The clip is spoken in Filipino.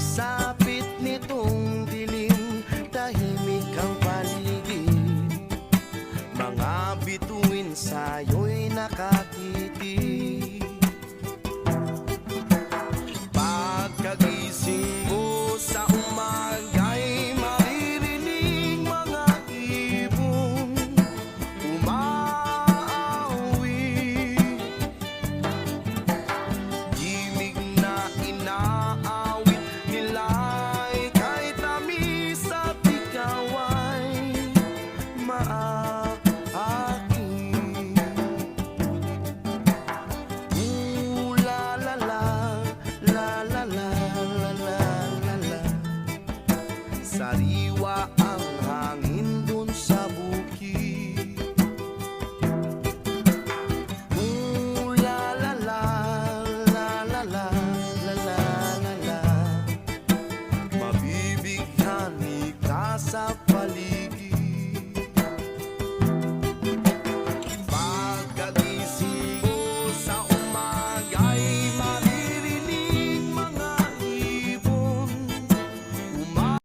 Sapit nitong South